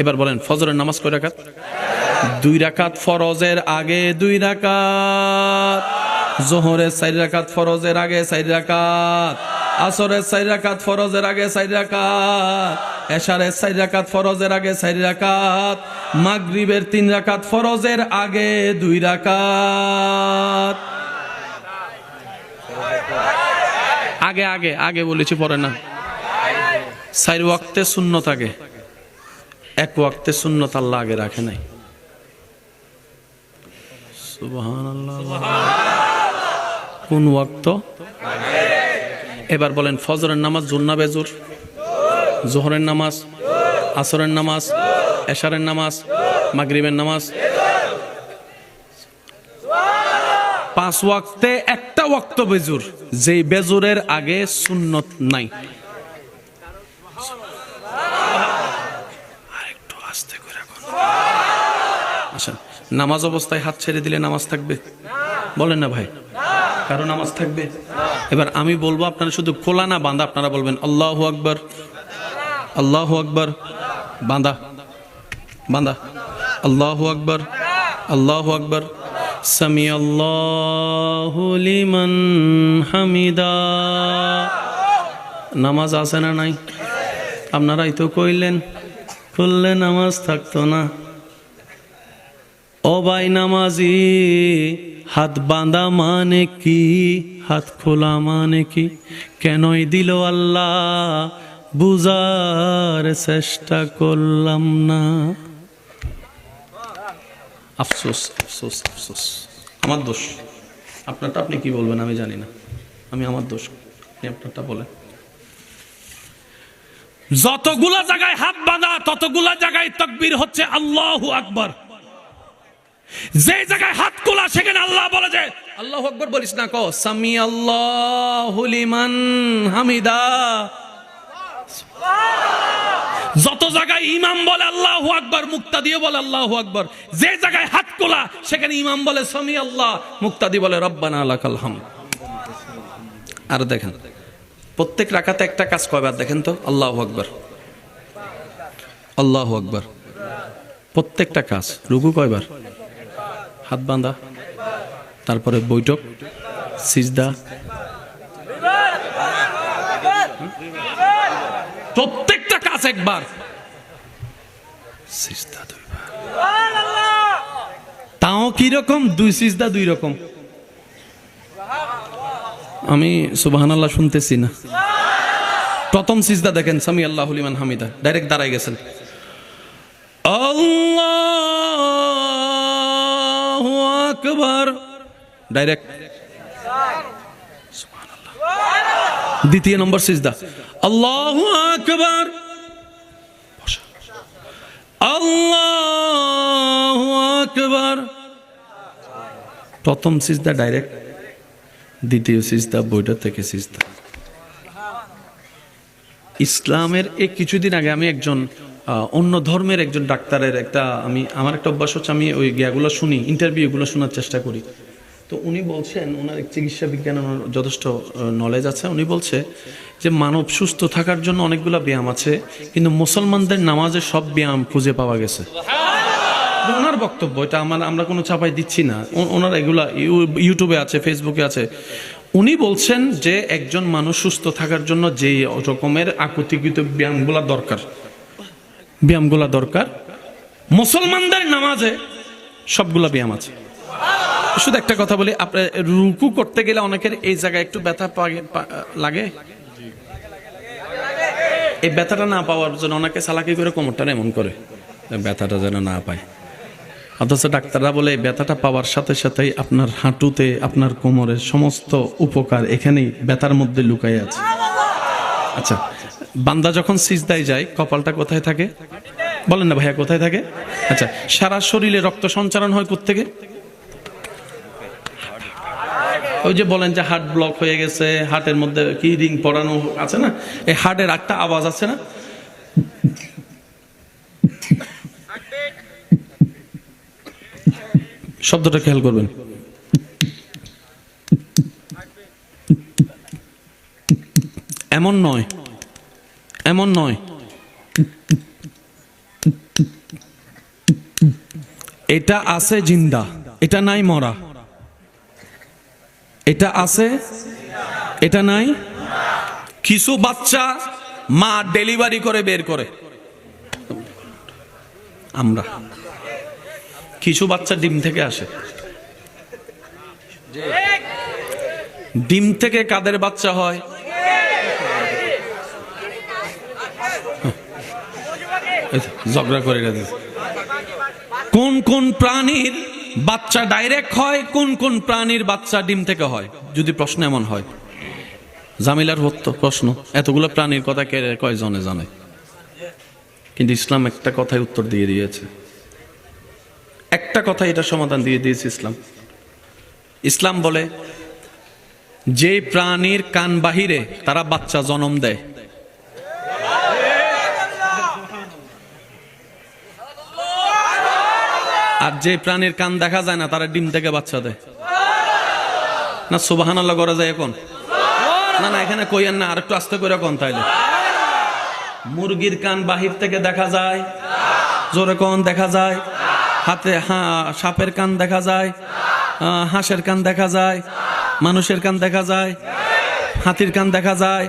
এবার বলেন, ফজরের নামাজ কয় রাখাত দুই রাকাত ফরজের আগে দুই রাকাত, জোহরের চার রাকাত ফরজের আগে চার রাকাত, আসরের চার রাকাত ফরজের আগে চার রাকাত, এশারের চার রাকাত ফরজের আগে চার রাকাত, মাগরিবের তিন রাকাত ফরজের আগে দুই রাকাত। আগে আগে আগে বলেছি, পরে না। চার ওয়াক্তে শূন্যত আগে। এক ওয়াক্তে শূন্যত আল্লাহ আগে রাখে নাই। কোন ওয়াক্ত? এবার বলেন, ফজরের নামাজ, জুন্না বেজুর, জোহরের নামাজ, আসরের নামাজ, এশারের নামাজ, মাগরিবের নামাজ। পাঁচ ওয়াক্তে একটা ওয়াক্ত বেজুর, যেই বেজুরের আগে সুন্নত নাই আরেকটু আস্তে করে বল। আচ্ছা নামাজ অবস্থায় হাত ছেড়ে দিলে নামাজ থাকবে? বলেন না ভাই। কারও নামাজ থাকবে? এবার আমি বলব আপনারা শুধু খোলা না বাঁধা, আপনারা বলবেন, আল্লাহ আকবর আল্লাহ আকবর, বাঁধা বাঁধা, আল্লাহ আকবর আল্লাহ আকবর সামি আল্লাহ হামিদা। নামাজ আছে না নাই? আপনারাই তো কইলেন, খুললে নামাজ থাকতো না। ভাই নামাজি, হাত বাঁধা মানে কি? হাত খোলা মানে কি? কেনই দিল আল্লাহ বুঝার চেষ্টা করলাম না। আফসোস আফসোস আফসোস। আমার দোষ। আপনারটা আপনি কি বলবেন আমি জানি না। আমি আমার দোষ। আপনি আপনারটা বলেন। যতগুলা জায়গায় হাত বাঁধা, ততগুলা জায়গায় তকবীর হচ্ছে আল্লাহু আকবার। যে জায়গায় হাত খোলা সেখানে আল্লাহ বলে যে আল্লাহ আকবর বলিস না কো সামি আল্লাহ লিমান হামিদা। যত জায়গায় ইমাম বলে আল্লাহ আকবর মুক্তা দিয়ে বলে আল্লাহ আকবর। যে জায়গায় হাত খোলা সেখানে ইমাম বলে সামি আল্লাহ মুক্তাদি বলে রব্বানা লাকাল হাম আর দেখেন প্রত্যেক রাখাতে একটা কাজ কয়বার দেখেন তো? আল্লাহ আকবর। আল্লাহ আকবর। প্রত্যেকটা কাজ রুকু কয়বার হাত বাঁধা, তারপরে বৈঠক, সিজদা। প্রত্যেকটা কাজ একবার। তাও কীরকম? দুই সিজদা, দুই রকম। আমি সুবাহান আল্লাহ শুনতেছি না। প্রথম সিজদা দেখেন সামি আল্লাহ লিমান হামিদা, ডাইরেক্ট দাঁড়াই গেছেন। আকবার ডাইরেক্ট দ্বিতীয় নম্বর সিজদা। আল্লাহু আকবার। আল্লাহু আকবার। প্রথম সিজদা ডাইরেক্ট দ্বিতীয় সিজদা, বইটা থেকে সিজদা। ইসলামের এই কিছুদিন আগে আমি একজন অন্য ধর্মের একজন ডাক্তারের একটা আমি, আমার একটা অভ্যাস হচ্ছে আমি ওই গিয়াগুলো শুনি ইন্টারভিউগুলো শোনার চেষ্টা করি। তো উনি বলছেন, ওনার চিকিৎসা বিজ্ঞানের ওনার যথেষ্ট নলেজ আছে। উনি বলছে যে মানব সুস্থ থাকার জন্য অনেকগুলো ব্যায়াম আছে, কিন্তু মুসলমানদের নামাজে সব ব্যায়াম খুঁজে পাওয়া গেছে। ওনার বক্তব্য, এটা আমার, আমরা কোনো চাপাই দিচ্ছি না। ওনার এগুলা ইউটিউবে আছে ফেসবুকে আছে। উনি বলছেন যে একজন মানুষ সুস্থ থাকার জন্য যে রকমের আকুতিকৃত ব্যায়ামগুলা দরকার। ব্যায়ামগুলা দরকার। মুসলমানদের নামাজে সবগুলা ব্যায়াম আছে। শুধু একটা কথা বলি আপনার রুকু করতে গেলে অনেকের এই জায়গায় একটু ব্যথা লাগে। এই ব্যথাটা না পাওয়ার জন্য অনেকে চালাকি করে কোমরটা এমন করে ব্যথাটা যেন না পায়। অথচ ডাক্তাররা বলে ব্যথাটা পাওয়ার সাথে সাথেই আপনার হাঁটুতে, আপনার কোমরের সমস্ত উপকার এখানেই ব্যথার মধ্যে লুকাই আছে। আচ্ছা বান্দা যখন সিজদায় যায়, কপালটা কোথায় থাকে? বলেন না ভাইয়া, কোথায় থাকে? আচ্ছা সারা শরীরে রক্ত সঞ্চালন হয় থেকে ওই যে বলেন যে হার্ট ব্লক হয়ে গেছে, হার্টের মধ্যে কি রিং পড়ানো আছে না? এই হার্টের একটা আওয়াজ আছে না? শব্দটা খেয়াল করবেন। এমন নয়। এমন নয়। এটা আছে জিন্দা, এটা নাই মরা। এটা আছে, এটা নাই কিছু বাচ্চা মা ডেলিভারি করে বের করে। আমরা। কিছু বাচ্চা ডিম থেকে আসে। ডিম থেকে কাদের বাচ্চা হয় এই তো, ঝগড়া করে গেছে কোন কোন প্রাণীর বাচ্চা ডাইরেক্ট হয়, কোন কোন প্রাণীর বাচ্চা ডিম থেকে হয়? যদি প্রশ্ন এমন হয়। জামিলার হতো প্রশ্ন, এতগুলো প্রাণীর কথা কে কয়জনে জানে? কিন্তু ইসলাম একটা কথায় উত্তর দিয়ে দিয়েছে। একটা কথা এটা সমাধান দিয়ে দিয়েছে ইসলাম। ইসলাম বলে, যে প্রাণীর কান বাহিরে তারা বাচ্চা জন্ম দেয় আর যে প্রাণীর কান দেখা যায় না, তারা ডিম থেকে বাচ্চা দেয়। না সুবাহান আল্লাহ করা যায় এখন? না না, এখানে কইয়েন না, আর একটু আস্তে করে কোন তাইলে। মুরগির কান বাহির থেকে দেখা যায়, জোরে কোন, দেখা যায়। হাতে হা, সাপের কান দেখা যায় হাঁসের কান দেখা যায়, মানুষের কান দেখা যায়, হাতির কান দেখা যায়,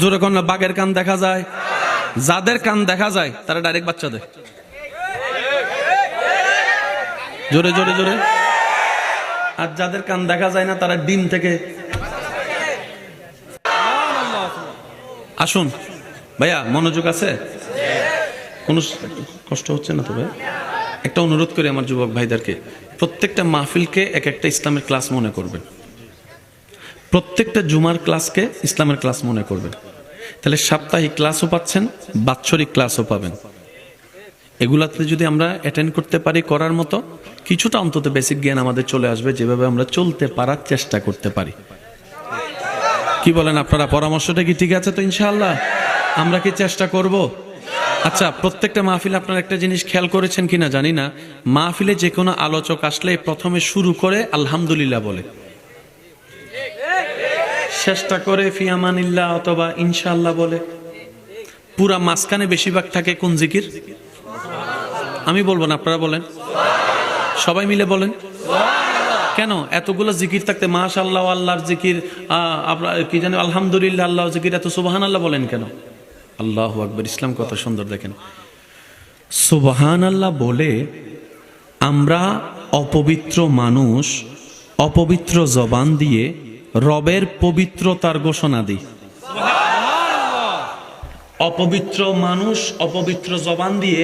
জোরে কোন বাঘের কান দেখা যায়। যাদের কান দেখা যায়, তারা ডাইরেক্ট বাচ্চা দেয়। জোরে জোরে জোরে। আর যাদের কান দেখা যায় না, তারা ডিম থেকে আসুন। ভাইয়া, মনোযোগ আছে? কোনো কষ্ট হচ্ছে না তো ভাই? একটা অনুরোধ করি আমার যুবক ভাইদেরকে, প্রত্যেকটা মাহফিলকে এক একটা ইসলামের ক্লাস মনে করবেন প্রত্যেকটা জুমার ক্লাসকে ইসলামের ক্লাস মনে করবেন তাহলে সাপ্তাহিক ক্লাসও পাচ্ছেন, বাৎসরিক ক্লাসও পাবেন। এগুলাতে যদি আমরা অ্যাটেন্ড করতে পারি করার মতো কিছুটা অন্তত বেসিক জ্ঞান আমাদের চলে আসবে, যেভাবে আমরা চলতে পারার চেষ্টা করতে পারি। কি বলেন আপনারা, পরামর্শটা কি ঠিক আছে তো ইনশাল্লাহ আমরা কি চেষ্টা করব? আচ্ছা প্রত্যেকটা মাহফিলে আপনারা একটা জিনিস খেয়াল করেছেন কিনা জানি না। মাহফিলে যে কোনো আলোচক আসলে প্রথমে শুরু করে আলহামদুলিল্লাহ বলে। চেষ্টা করে ফিয়ামানিল্লাহ অথবা ইনশাল্লাহ বলে। পুরা মাঝখানে বেশিরভাগ থাকে কোন জিকির? আমি বলব না, আপনারা বলেন। সবাই মিলে বলেন। কেন? এতগুলো জিকির থাকতে মাশাল্লাহ আল্লাহর জিকির আপনার কি জানি, আলহামদুলিল্লাহ আল্লাহ জিকির, এত সুবাহান আল্লাহ বলেন কেন? আল্লাহ আকবর, ইসলাম কত সুন্দর দেখেন। সুবাহান আল্লাহ বলে, আমরা অপবিত্র মানুষ, অপবিত্র জবান দিয়ে রবের পবিত্রতার ঘোষণা দিই। অপবিত্র মানুষ, অপবিত্র জবান দিয়ে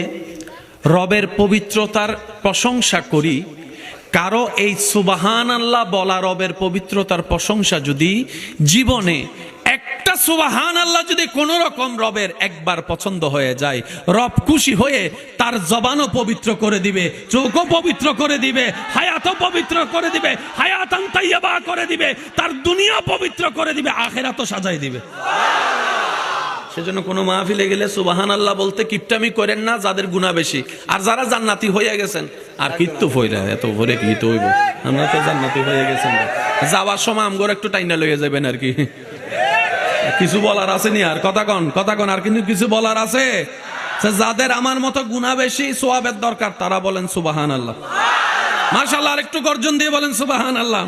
রবের পবিত্রতার প্রশংসা করি। কারও এই সুবাহান আল্লাহ বলা রবের পবিত্রতার প্রশংসা যদি জীবনে একটা সুবাহান আল্লাহ যদি কোন রকম রবের একবার পছন্দ হয়ে যায়, রব খুশি হয়ে তার জবানও পবিত্র করে দিবে, চোখও পবিত্র করে দিবে, হায়াতও পবিত্র করে দিবে, হায়াতান তাইয়াবা করে দিবে, তার দুনিয়া পবিত্র করে দিবে, আখেরাতও সাজাই দিবে। সেজন্য কোনো মাহফিলে গেলে সুবাহান আল্লাহ বলতে কিপটামি করেন না, যাদের গুণা বেশি। আর যারা জান্নাতি হয়ে গেছেন, আর কিত্তু ফইরা এত ভরে কি তো হইব? আমরা তো জান্নাতি হয়ে গেছেন যাওয়ার সময় আমগর একটু টাইনা লয়ে যাবেন আর কি। কিছু বলার আছে নি আর? কথা কন কথা কন, আর কিন্তু কিছু বলার আছে? যাদের আমার মতো গুণা বেশি, সোয়াবের দরকার, তারা বলেন সুবাহান আল্লাহ মার্শাল্লাহ আর একটু গর্জন দিয়ে বলেন সুবাহান আল্লাহ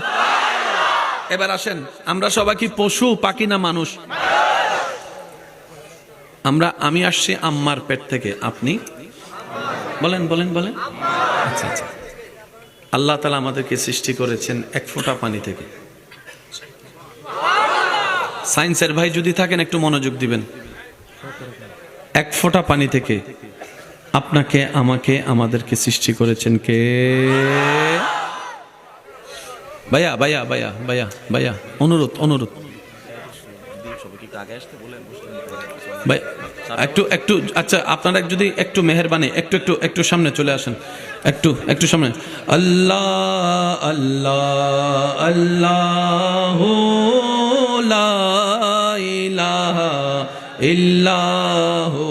এবার আসেন, আমরা সবাই কি পশু, পাখি না মানুষ? আমরা আমি আসছি আম্মার পেট থেকে। আপনি? বলেন বলেন বলেন। আচ্ছা আচ্ছা। আল্লাহ তালা আমাদেরকে সৃষ্টি করেছেন এক ফোঁটা পানি থেকে। সায়েন্সের ভাই যদি থাকেন একটু মনোযোগ দিবেন। এক ফোঁটা পানি থেকে আপনাকে আমাকে আমাদেরকে সৃষ্টি করেছেন কে? ভাইয়া ভাইয়া ভাইয়া ভাইয়া ভাইয়া। অনুরোধ অনুরোধ। ভাই, একটু একটু আচ্ছা আপনারা যদি একটু মেহরবানি, একটু একটু একটু সামনে চলে আসেন। একটু একটু সামনে। আল্লাহ আল্লাহ আল্লাহ ইল্লাহু,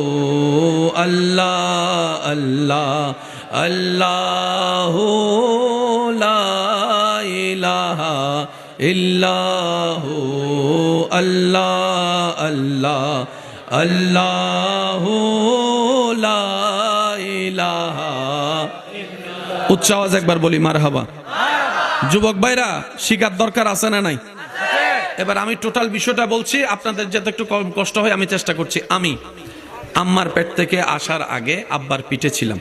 আল্লাহ আল্লাহ আল্লাহ ইলাহা ইল্লাহু, আল্লাহ। আল্লাহ উচ্চ আওয়াজ একবার বলি মার হাবা যুবক ভাইরা, শিকার দরকার আছে না নাই? এবার আমি টোটাল বিষয়টা বলছি, আপনাদের যাতে একটু কম কষ্ট হয়, আমি চেষ্টা করছি। আমি আম্মার পেট থেকে আসার আগে আব্বার পিঠে ছিলাম।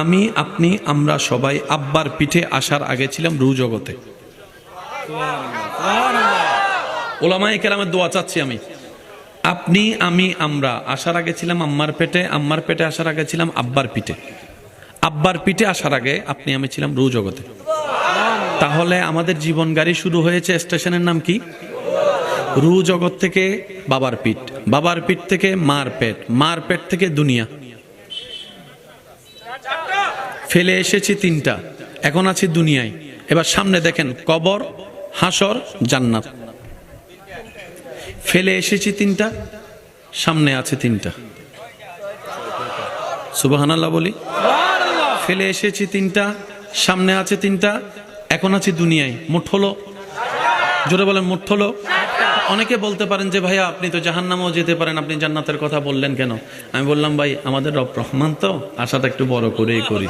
আমি, আপনি, আমরা সবাই আব্বার পিঠে আসার আগে ছিলাম রু জগতে ওলামাই কেরামের দোয়া চাচ্ছি আমি। আপনি, আমি, আমরা, আসার আগে ছিলাম আম্মার পেটে আম্মার পেটে আসার আগে ছিলাম আব্বার পিঠে। আব্বার পিঠে আসার আগে আপনি, আমি ছিলাম রু জগতে। তাহলে আমাদের জীবন গাড়ি শুরু হয়েছে স্টেশনের নাম কি? রু জগৎ থেকে বাবার পিঠ। বাবার পিঠ থেকে মার পেট। মার পেট থেকে দুনিয়া। ফেলে এসেছি তিনটা। এখন আছি দুনিয়ায়। এবার সামনে দেখেন, কবর হাসর জান্নাত। ফেলে এসেছি তিনটা, সামনে আছে তিনটা। সুবাহানাল্লাহ বলি। ফেলে এসেছি তিনটা, সামনে আছে তিনটা, এখন আছি দুনিয়ায়। মোট হলো, জোরে বলেন, মোট হলো। অনেকে বলতে পারেন যে, ভাইয়া, আপনি তো জাহান্নামেও যেতে পারেন, আপনি জান্নাতের কথা বললেন কেন? আমি বললাম, ভাই, আমাদের রব রহমান তো, আশাটা একটু বড় করেই করি।